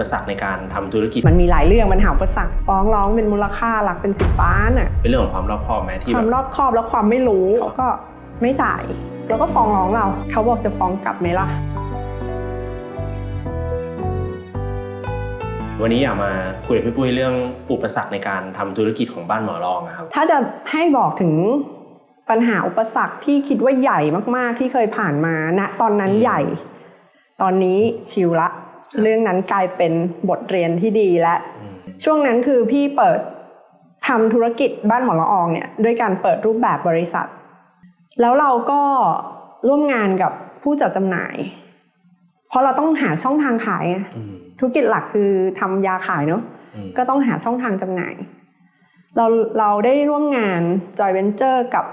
ปสรรคในการทำธุรกิจ มันมีหลายเรื่องมันหาอุปสรรคฟ้องร้องเป็นมูลค่าหลักเป็นสิบล้านอะเป็นเรื่องของความรอบคอบไหมที่คแบวามบรอบคอบและความไม่รู้เขาก็ไม่จ่าย แล้วก็ฟ้องร้องเรา เขาบอกจะฟ้องกลับไหมล่ะวันนี้อยากมาคุยกับพี่ปุ้ยเรื่องอุปสรรคในการทำธุรกิจของบ้านหมอรองนะครับ ถ้าจะให้บอกถึงปัญหาอุปสรรคที่คิดว่าใหญ่มากๆที่เคยผ่านมาณตอนนั้นอืมใหญ่ ตอนนี้ชิลละ เรื่องนั้นกลายเป็นบทเรียนที่ดีและอืมช่วงนั้นคือพี่เปิดทำธุรกิจบ้านหมอละอองเนี่ยด้วยการเปิดรูปแบบบริษัท แล้วเราก็ร่วมงานกับผู้จัดจำหน่าย เพราะเราต้องหาช่องทางขายไงอืมธุรกิจหลักคือทำยาขายเนาะอืมก็ต้องหาช่องทางจำหน่าย เราเราได้ร่วมงาน Joy Venture กับ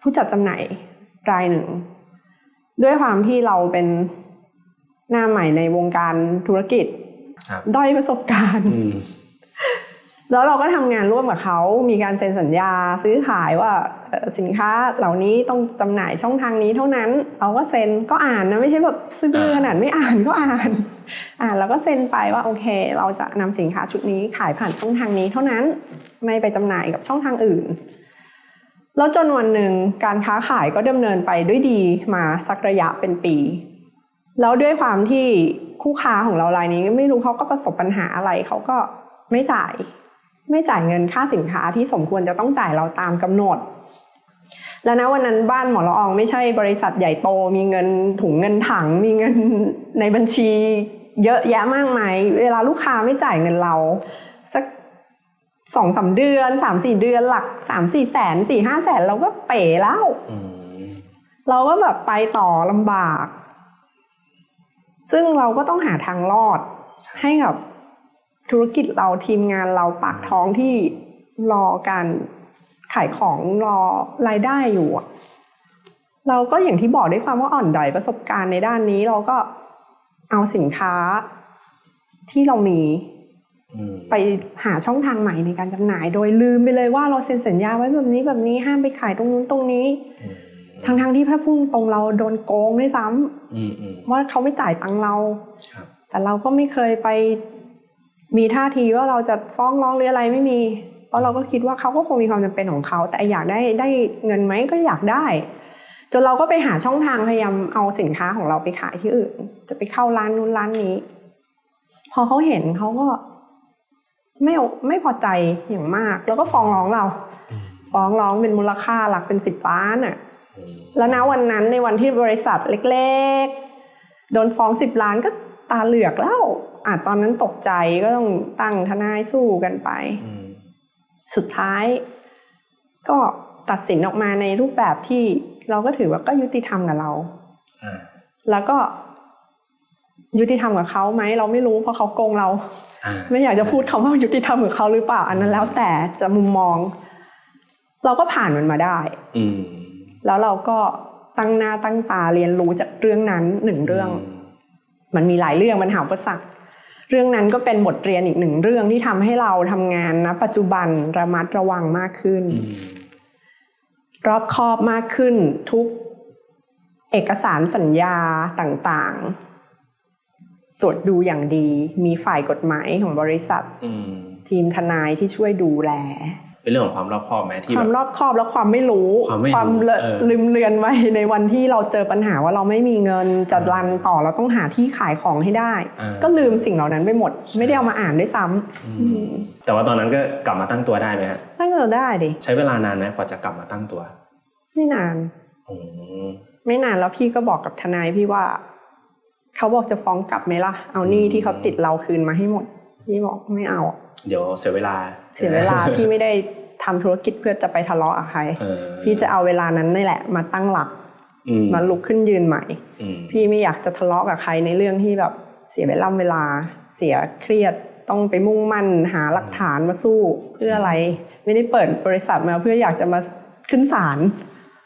ผู้จัดจำหน่ายรายหนึ่ง ด้วยความที่เราเป็น หน้าใหม่ในวงการธุรกิจครับด้อยประสบการณ์อืมแล้วเราก็ทำงานร่วมกับเขา มีการเซ็นสัญญาซื้อขายว่าเอ่อสินค้าเหล่านี้ต้องจำหน่ายช่องทางนี้เท่านั้น เราก็เซ็นก็อ่านนะไม่ใช่แบบซื้อเบื่อขนาดไม่อ่านก็อ่าน อ่านแล้วก็เซ็นไปว่าโอเค เราจะนำสินค้าชุดนี้ขายผ่านช่องทางนี้เท่านั้น ไม่ไปจำหน่ายกับช่องทางอื่น แล้วจนวันหนึ่งการค้าขายก็ดำเนินไปด้วยดีมาสักระยะเป็นปี แล้วด้วยความที่คู่ค้าของเรารายนี้ไม่รู้เขาก็ประสบปัญหาอะไรเขาก็ไม่จ่าย ไม่จ่ายเงินค่าสินค้าที่สมควรจะต้องจ่ายเราตามกำหนด แล้วนะวันนั้นบ้านหมอละอองไม่ใช่บริษัทใหญ่โต มีเงินถุงเงินถัง มีเงินในบัญชี เยอะแยะมากมายเวลาลูกค้าไม่จ่ายเงินเรา สักสองสามเดือนสามสี่เดือนหลักสามสี่แสนสี่ห้าแสนเราก็เป๋แล้วอืมเราก็แบบไปต่อลำบาก ซึ่งเราก็ต้องหาทางรอดให้กับธุรกิจเราทีมงานเราปากท้องที่รอการขายของรอรายได้อยู่อะเราก็อย่างที่บอกด้วยความว่าอ่อนด้อยประสบการณ์ในด้านนี้ เราก็เอาสินค้าที่เรามีอืมไปหาช่องทางใหม่ในการจำหน่าย โดยลืมไปเลยว่าเราเซ็นสัญญาไว้แบบนี้แบบนี้ห้ามไปขายตรงนู้นตรงนี้อืม ทั้งทางๆที่พระพุ่งตรงเราโดนโกงด้วยซ้ำอืมอืมว่าเขาไม่จ่ายตังค์เราครับแต่เราก็ไม่เคยไป มีท่าทีว่าเราจะฟ้องร้องหรืออะไรไม่มี เพราะเราก็คิดว่าเขาก็คงมีความจำเป็นของเขา แต่อยากได้ได้เงินไหมก็อยากได้ จนเราก็ไปหาช่องทางพยายามเอาสินค้าของเราไปขายที่อื่น จะไปเข้าร้านนู้นร้านนี้ พอเขาเห็นเขาก็ไม่เอาไม่พอใจอย่างมาก แล้วก็ฟ้องร้องเราอืมฟ้องร้องเป็นมูลค่าหลักเป็นสิบล้านอะอืม แล้วนะวันนั้นในวันที่บริษัทเล็กๆ โดนฟ้องสิบล้านก็ตาเหลือกแล้วอะตอนนั้นตกใจก็ต้องตั้งทนายสู้กันไปอืมสุดท้าย ก็ตัดสินออกมาในรูปแบบที่เราก็ถือว่าก็ยุติธรรมกับเราอ่าแล้วก็ยุติธรรมกับเขาไหมเราไม่รู้เพราะเขาโกงเราอ่าไม่อยากจะพูดคำว่ายุติธรรมกับเขาหรือเปล่า อันนั้นแล้วแต่จะมุมมอง เราก็ผ่านมันมาได้ อืม แล้วเราก็ตั้งหน้าตั้งตาเรียนรู้จากเรื่องนั้นหนึ่งเรื่อง มันมีหลายเรื่องมันหาอุปสรรคเรื่องนั้นก็เป็นบทเรียนอีกหนึ่งเรื่องที่ทำให้เราทำงานนะปัจจุบันระมัดระวังมากขึ้นอืมรอบคอบมากขึ้นทุกเอกสารสัญญาต่างๆ ตรวจดูอย่างดี มีฝ่ายกฎหมายของบริษัทอืมทีมทนายที่ช่วยดูแล เป็นเรื่องของความรอบคอบไหมที่คแบวามบรอบคอบและความไม่รู้ ความไม่รู้เลอะเออลืมเลือนไว้ในวันที่เราเจอปัญหาว่าเราไม่มีเงินจะรันต่อเราต้องหาที่ขายของให้ได้อ่าก็ลืมสิ่งเหล่านั้นไปหมด ไม่ได้เอามาอ่านด้วยซ้ำอืมแต่ว่าตอนนั้นก็กลับมาตั้งตัวได้ไหมฮะตั้งตัวได้ดิใช้เวลานานไหมกว่าจะกลับมาตั้งตัว ไม่นานอืมไม่นานแล้วพี่ก็บอกกับทนายพี่ว่าเขาบอกจะฟ้องกลับไหมล่ะเอาหนี้ที่เขาติดเราคืนมาให้หมดพี่บอกไม่เอา เดี๋ยวเสียเวลา เสียเวลาพี่ไม่ได้ทำธุรกิจเพื่อจะไปทะเลาะกับใครเออพี่จะเอาเวลานั้นนี่แหละ มาตั้งหลักอืมมาลุกขึ้นยืนใหม่อืมพี่ไม่อยากจะทะเลาะกับใครในเรื่องที่แบบเสียเวลาเวลา เสียเครียดต้องไปมุ่งมั่นหาหลักฐานมาสู้เพื่ออะไร ไม่ได้เปิดบริษัทมาเพื่ออยากจะมาขึ้นศาล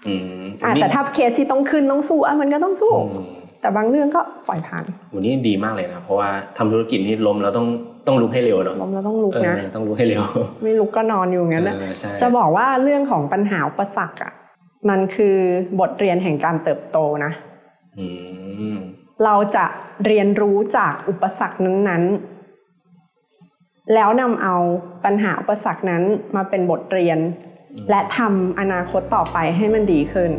อืมอะวันนี้แต่ถ้าเคสที่ต้องขึ้นต้องสู้อะมันก็ต้องสู้อืม แต่บางเรื่องก็ปล่อยผ่านวันนี้ดีมากเลยนะ เพราะว่าทำธุรกิจที่ล้มแล้วต้องต้องลุกให้เร็วเนาะล้มแล้วต้องลุกเออนะต้องลุกให้เร็ว ไม่ลุกก็นอนอยู่งั้นนะเออใช่จะบอกว่าเรื่องของปัญหาอุปสรรคอะมันคือบทเรียนแห่งการเติบโตนะอืมเราจะเรียนรู้จากอุปสรรคนั้นแล้วนำเอาปัญหาอุปสรรคนั้นมาเป็นบทเรียน และทำอนาคตต่อไปให้มันดีขึ้น